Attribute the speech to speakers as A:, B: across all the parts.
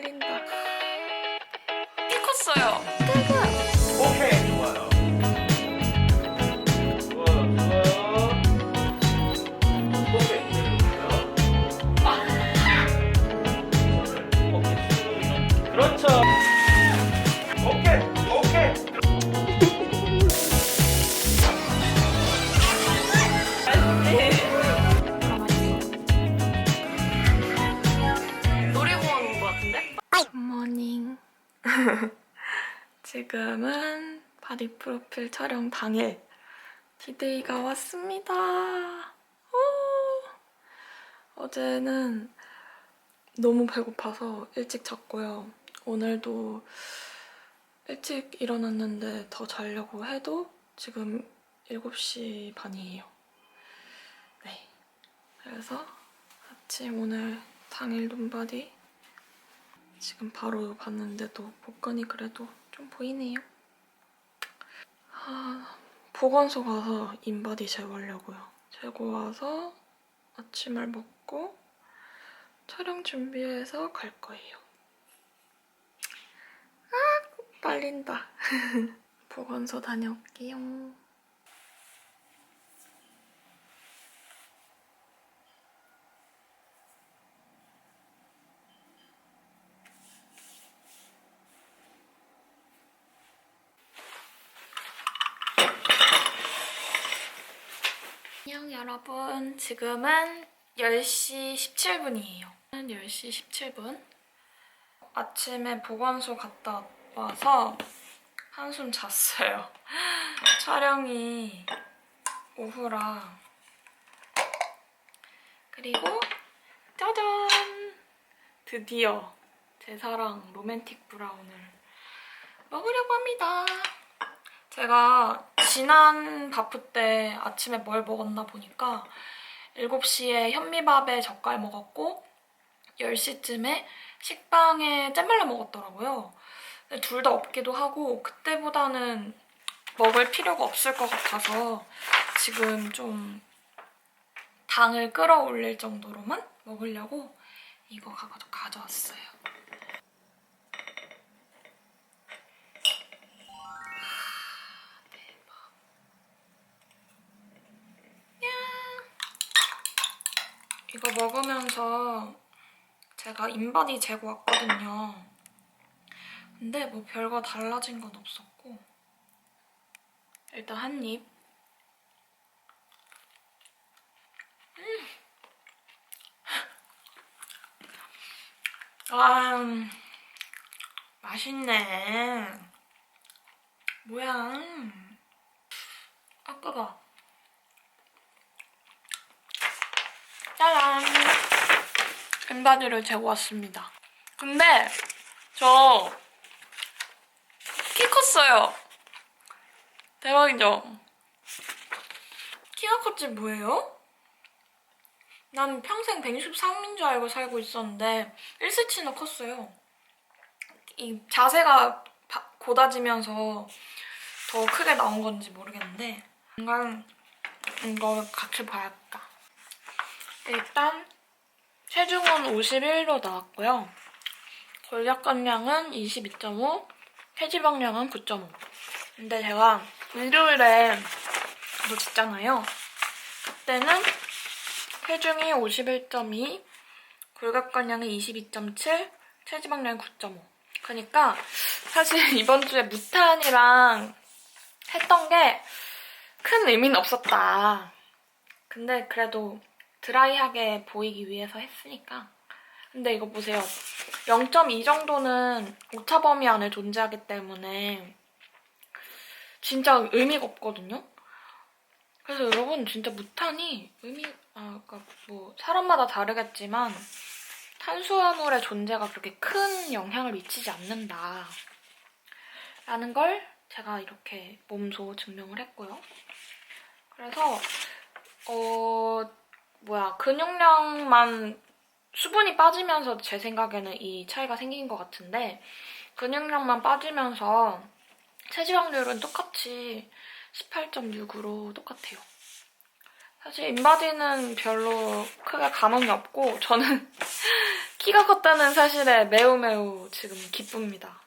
A: 떨 지금은 바디 프로필 촬영 당일 디데이가 왔습니다. 오! 어제는 너무 배고파서 일찍 잤고요. 오늘도 일찍 일어났는데 더 자려고 해도 지금 7시 반이에요. 네. 그래서 아침 오늘 당일 눈바디 지금 바로 봤는데도 복근이 그래도 좀 보이네요. 아, 보건소 가서 인바디 재고하려고요. 재고 와서 아침을 먹고 촬영 준비해서 갈 거예요. 아, 떨린다. 보건소 다녀올게요. 여러분. 지금은 10시 17분이에요. 10시 17분. 아침에 보건소 갔다 와서 한숨 잤어요. 촬영이 오후라. 그리고 짜잔! 드디어 제 사랑 로맨틱 브라운을 먹으려고 합니다. 제가 지난 바프 때 아침에 뭘 먹었나 보니까 7시에 현미밥에 젓갈 먹었고 10시쯤에 식빵에 잼발라 먹었더라고요. 둘 다 없기도 하고 그때보다는 먹을 필요가 없을 것 같아서 지금 좀 당을 끌어올릴 정도로만 먹으려고 이거 가져, 가져왔어요. 이거 먹으면서 제가 인바디 재고 왔거든요. 근데 뭐 별거 달라진 건 없었고 일단 한 입. 음. 아, 음, 맛있네. 뭐야? 아, 뜨거. 짜잔! 엠바디를 재고 왔습니다. 근데 저 키 컸어요. 대박이죠? 키가 컸지 뭐예요? 난 평생 163인 줄 알고 살고 있었는데 1cm나 컸어요. 이 자세가 바- 고다지면서 더 크게 나온 건지 모르겠는데 뭔가 이거 같이 봐야겠다. 일단 체중은 51로 나왔고요. 골격감량은 22.5, 체지방량은 9.5. 근데 제가 일요일에 뭐 짓잖아요. 그때는 체중이 51.2, 골격감량이 22.7, 체지방량이 9.5. 그러니까 사실 이번 주에 무탄이랑 했던 게 큰 의미는 없었다. 근데 그래도 드라이하게 보이기 위해서 했으니까. 근데 이거 보세요. 0.2 정도는 오차 범위 안에 존재하기 때문에 진짜 의미가 없거든요. 그래서 여러분 진짜 무탄이 의미 아 그러니까 뭐 사람마다 다르겠지만 탄수화물의 존재가 그렇게 큰 영향을 미치지 않는다. 라는 걸 제가 이렇게 몸소 증명을 했고요. 그래서 어 뭐야 근육량만 수분이 빠지면서 제 생각에는 이 차이가 생긴 것 같은데 근육량만 빠지면서 체지방률은 똑같이 18.6으로 똑같아요. 사실 인바디는 별로 크게 감흥이 없고 저는 키가 컸다는 사실에 매우 매우 지금 기쁩니다.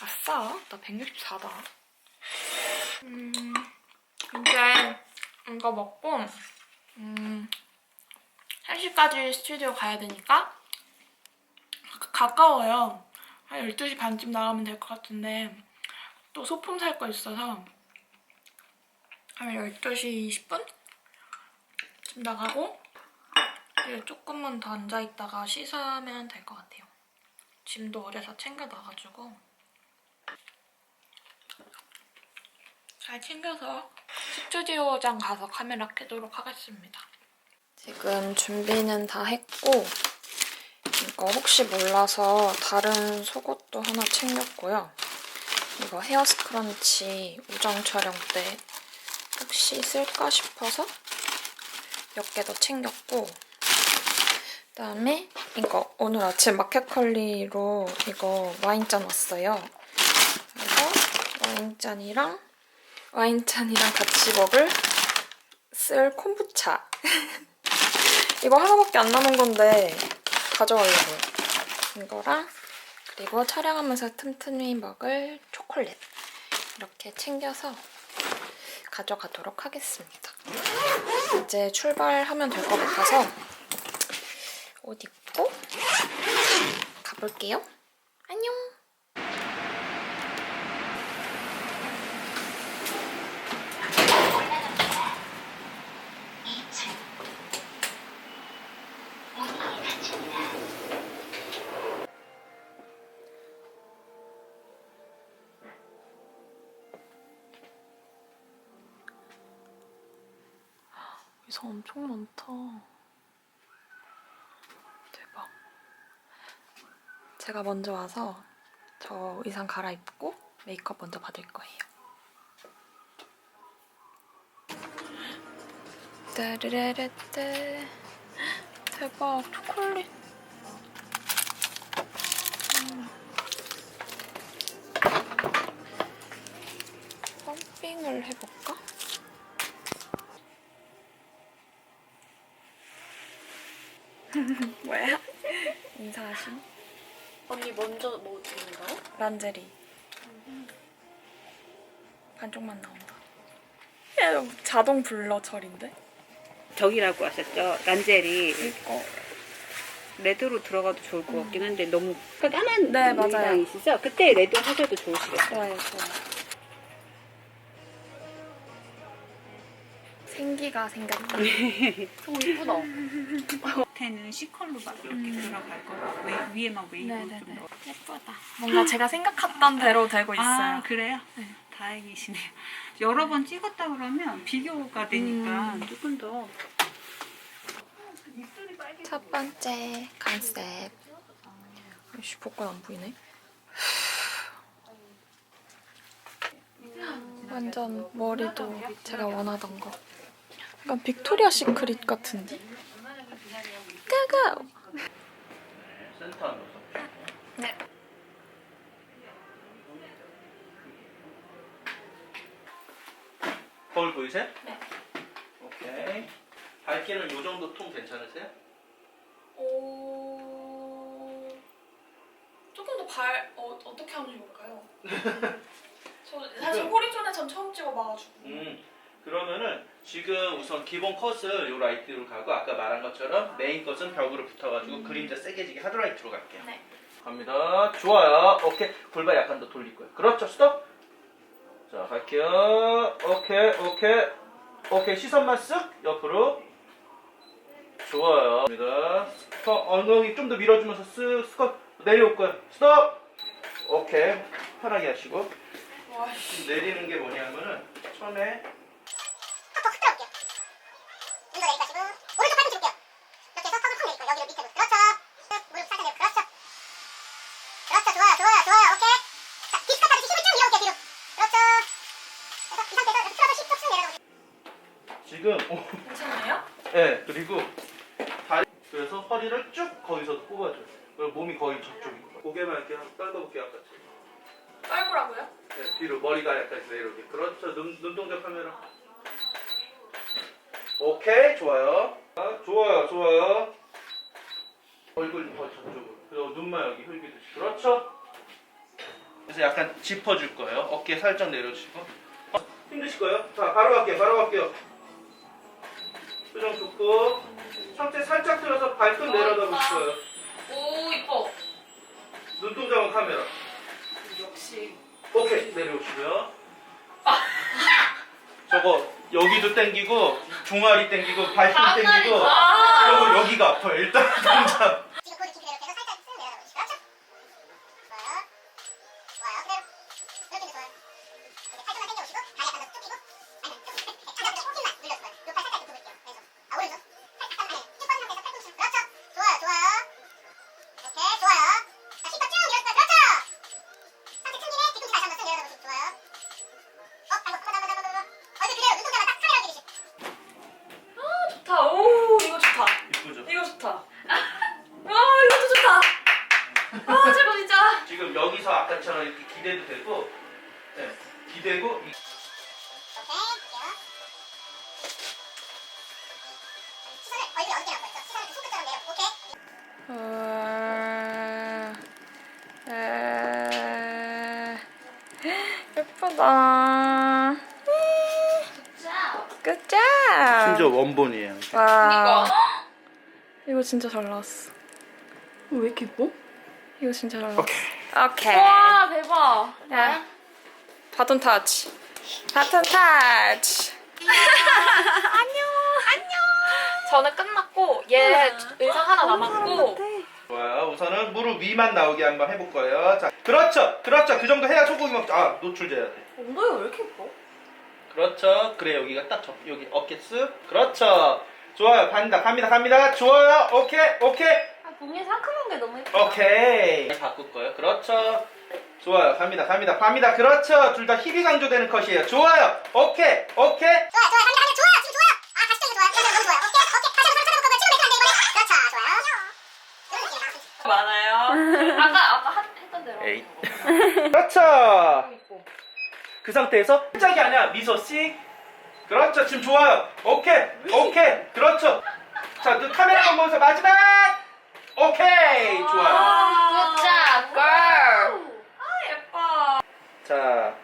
A: 아싸, 나 164다. 음, 이제 이거 먹고, 음, 1시까지 스튜디오 가야 되니까 가- 가까워요. 한 12시 반쯤 나가면 될 것 같은데 또 소품 살 거 있어서 한 12시 20분? 쯤 나가고 이제 조금만 더 앉아있다가 씻으면 될 것 같아요. 짐도 어제서 챙겨놔가지고 잘 챙겨서 스튜디오장 가서 카메라 켜도록 하겠습니다. 지금 준비는 다 했고 이거 혹시 몰라서 다른 속옷도 하나 챙겼고요. 이거 헤어 스크런치 우정 촬영 때 혹시 쓸까 싶어서 몇 개 더 챙겼고 그다음에 이거 오늘 아침 마켓컬리로 이거 와인잔 왔어요. 그래서 와인잔이랑 와인잔이랑 같이 먹을 쓸 콤부차 이거 하나밖에 안 남은 건데 가져가려고요. 이거랑 그리고 촬영하면서 틈틈이 먹을 초콜릿 이렇게 챙겨서 가져가도록 하겠습니다. 이제 출발하면 될 것 같아서 옷 입고 가볼게요. 안녕. 의상 엄청 많다. 대박. 제가 먼저 와서 저 의상 갈아입고 메이크업 먼저 받을 거예요. 따르르르뜨 대박 초콜릿 음. 펌핑을 해볼까? 뭐야? 인사하심?
B: 언니 먼저 뭐 드는 거요?
A: 란제리 반쪽만 나온다 야 자동 블러 처리인데?
C: 저기라고 하셨죠? 란젤이
A: 이거
C: 레드로 들어가도 좋을 것 같긴 한데 너무 그 까만
A: 네, 맞아요.
C: 모양이시죠? 그때 레드 하셔도 좋으시겠어요.
A: 좋아요 좋아요 생기가 생겼다
B: 오 이쁘다.
C: 겉에는 C컬로 막 이렇게 들어갈 거고 웨- 위에만 웨이브 좀
A: 네네네
C: 넣어.
A: 예쁘다 뭔가 제가 생각했던 대로 되고 있어요
C: 아 그래요?
A: 네.
C: 다행이시네요. 여러 번 찍었다 그러면 비교가 되니까
A: 음.
C: 조금
A: 더첫 번째 컨셉 아이씨 복권 안 보이네 완전 머리도 제가 원하던 거 약간 빅토리아 시크릿 같은데?
D: 넣어서.
A: 네
D: 거울 보이세요?
A: 네.
D: 오케이. 밝기는 요 정도 톤 괜찮으세요?
A: 오... 조금 더 발... 어, 어떻게 하면 좋을까요? 저 사실
D: 이거-
A: 호리 존에 전 처음 찍어봐가지고
D: 음. 그러면은 지금 우선 기본 컷을 요 라이트로 가고 아까 말한 것처럼 메인 컷은 벽으로 붙어가지고 그림자 세게 지게 하드라이트로 갈게요.
A: 네.
D: 갑니다. 좋아요. 오케이. 골반 약간 더 돌릴 거예요. 그렇죠. 스톱. 자, 갈게요. 오케이, 오케이. 오케이. 시선만 쓱 옆으로. 좋아요. 갑니다. 스톱. 엉덩이 좀 더 밀어주면서 쓱 스톱. 내려올 거예요. 스톱. 오케이. 편하게 하시고. 내리는 게 뭐냐면은 처음에
E: 턱 흔들어볼게요. 눈도 내리까지고 오른쪽 팔꿈치 볼게요. 이렇게 밑으로. 그렇죠. 무릎 살짝 내리고. 그렇죠. 그렇죠. 좋아요. 좋아요. 좋아요. 오케이. 자, 디스크까지 힘을 좀 밀어볼게요. 뒤로. 그렇죠. 그래서 이 상태에서 이렇게 틀어서 힙쭉 내려가고.
D: 지금 오,
A: 괜찮아요?
D: 네, 그리고 다리 그래서 허리를 쭉 거기서 뽑아줘요. 그리고 몸이 거의 저쪽이고 고개만 이렇게 한번 떨궈볼게요. 아까
A: 떨구라고요?
D: 네, 뒤로 머리가 약간 내려오게. 그렇죠. 눈, 눈동자 카메라. 오케이, 좋아요. 아, 좋아요, 좋아요. 얼굴 더 저쪽으로. 그리고 눈만 여기 흘기듯이. 그렇죠. 그래서 약간 짚어줄 거예요. 어깨 살짝 내려주시고. 어, 힘드실 거예요? 자, 바로 갈게요. 바로 갈게요. 표정 좋고. 상체 살짝 들어서 발끝 내려다 보실 거예요.
A: 오 이뻐.
D: 눈동자만 카메라.
A: 역시.
D: 오케이 내려오시고요. 저거 여기도 당기고 종아리 당기고 발끝
A: 아.
D: 저거 여기가 아파요. 일단 당장.
E: 지금 고리 깊이 내려서 살짝 쓱 내려다보시 그렇죠? 좋아요. 좋아요. 그대로. 이렇게 해도 좋아요. 이렇게 팔뚝만 당겨오시고 다리 약간 더 쭉 펴고 아니 쭉 가볍게 호흡만 눌러줘요. 요팔 살짝 이렇게 볼게요. 왼손. 아 오른손. 살짝 아니 쭉 뻗은 상태에서 팔꿈치. 그렇죠. 좋아요. 좋아요. 이렇게 좋아요. 자 힙도 쭉 밀어줘요. 그렇죠. 상체 튕기네. 뒤꿈치 다시 한번 쓱 내려다보시고 좋아요. 어, 아이고, 한번 더, 한번 더, 한번 더. 얼굴 그대로 눈동자만 딱 카메라 기듯이.
A: 좋다. 오 이거 좋다.
D: 이쁘죠?
A: 이거 좋다. 아 이것도 좋다. 아 최고 진짜.
D: 지금 여기서 아까처럼 이렇게 기대도 되고, 네, 기대고 이-
E: 오케이, 볼게요. 시선을 얼굴 어둡게 있죠? 시선을 그 손끝처럼 내려. 오케이.
B: 예쁘다.
A: 자.
B: 끝자.
D: 심지어 원본이에요.
B: 와.
A: 이거.
B: 이거 진짜 잘 나왔어. 왜 이렇게 예뻐? 이거 진짜 잘 나왔어.
D: 오케이.
B: 오케이.
A: 와 대박.
B: 야. 바톤 터치. 바톤 터치. 안녕. 안녕. 저는 끝났고 얘 의상 하나 남았고
D: 좋아요. 우선은 무릎 위만 나오게 한번 해볼 거예요. 자, 그렇죠, 그렇죠. 그 정도 해야 소고기 먹자. 아, 노출돼야 돼.
A: 엉덩이가 왜 이렇게 예뻐?
D: 그렇죠. 그래 여기가 딱 접, 여기 어깨 쓱. 그렇죠. 좋아요. 간다, 갑니다, 갑니다. 좋아요. 오케이, 오케이.
A: 아 봉이 상큼한 게 너무 예뻐.
D: 오케이. 바꿀 거예요. 그렇죠. 좋아요. 갑니다. 갑니다. 갑니다. 그렇죠. 둘 다 힙이 강조되는 컷이에요. 좋아요. 오케이. 오케이.
E: 좋아, 좋아, 갑니다, 갑니다. 좋아, 지금 좋아. 아, 다시 땡겨 좋아. 그래서 너무 좋아요. 오케이, 오케이. 다시 한번 찾아볼 거면 지금 맥히면 안 돼, 이번에. 그렇죠, 좋아요. 이런 나왔습니다.
A: 많아요. 아까 아까 한, 했던 대로.
D: 에이. 그렇죠. 그 상태에서 짝이 아니야. 미소 씨. 그렇죠. 지금 좋아요. 오케이. 오케이. 그렇죠. 자, 그 카메라 보면서 마지막. 오케이. 좋아요.
A: 굿잡 걸. 아 예뻐.
D: 자,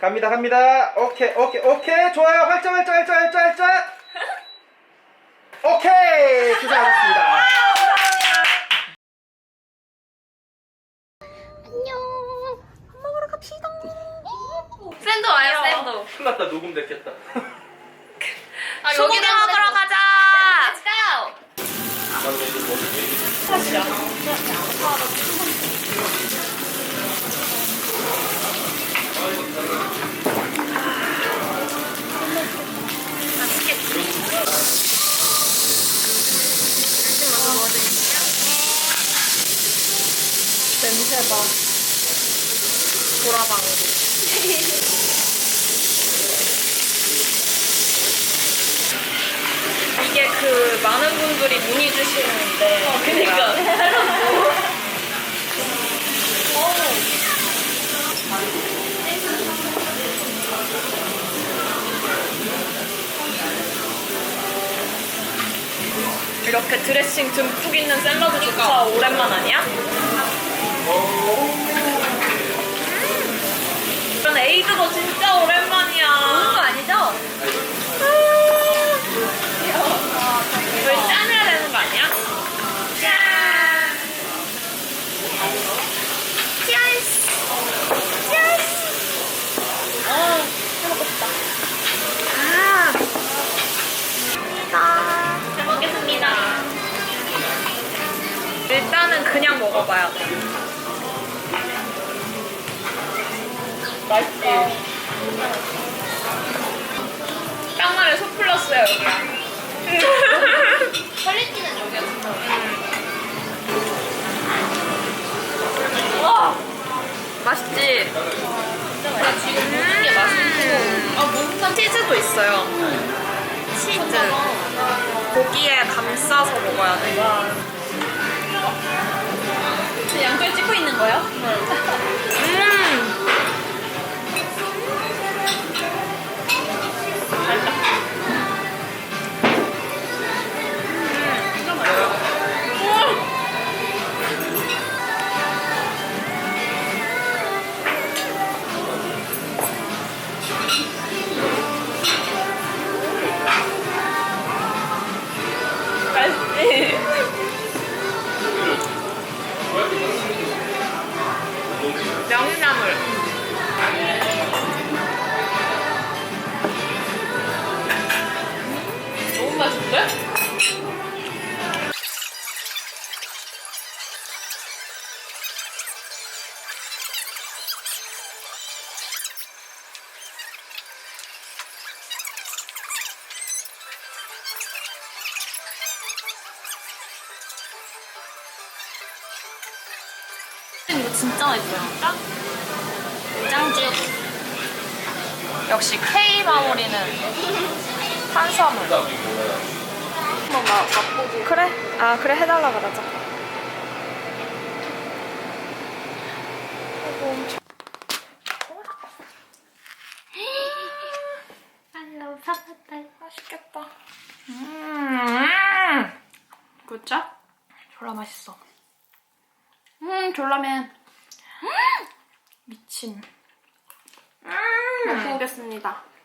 D: 갑니다, 갑니다. 오케이, 오케이, 오케이. 좋아요. 활짝, 활짝, 활짝, 활짝, 활짝. 오케이. 고생하셨습니다.
B: 안녕. 밥 먹으러 갑시다.
A: 샌드 와요 샌드.
D: 큰일 났다. 녹음 됐겠다.
A: 아,
B: 소고기 먹으러. 가자.
A: Let's go.
B: 냄새 봐. 보라방구. 이게 그 많은 분들이 문의 주시는데. 어, 그니까. 이렇게 드레싱 듬뿍 있는 샐러드 조차 오랜만 아니야? 이런 에이드도 진 지?
A: 나 지금 모든 게 맛있고. 아 뭔가
B: 치즈도 있어요. 치즈. 고기에 감싸서 먹어야 돼.
A: 양털 찍고 있는 거야?
B: 음!
A: 진짜 맛있어요. 짱쭉. 역시 K 마무리는 탄수화물. 한번 마, 맛보고. 그래? 아 그래 해달라 그러자. 아이고 엄청.
F: 알로 파파탈.
A: 맛있겠다. 음. 굿자? 졸라 맛있어. 음, 졸라면. 미친. 음. 먹어보겠습니다.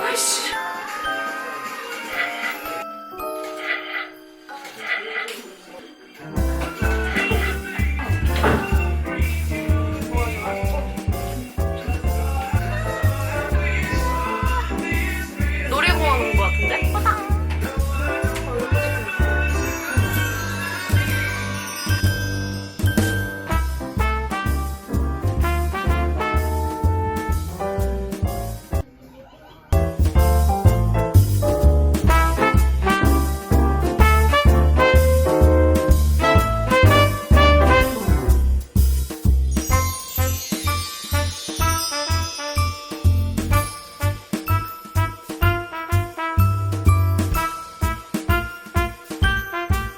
A: 아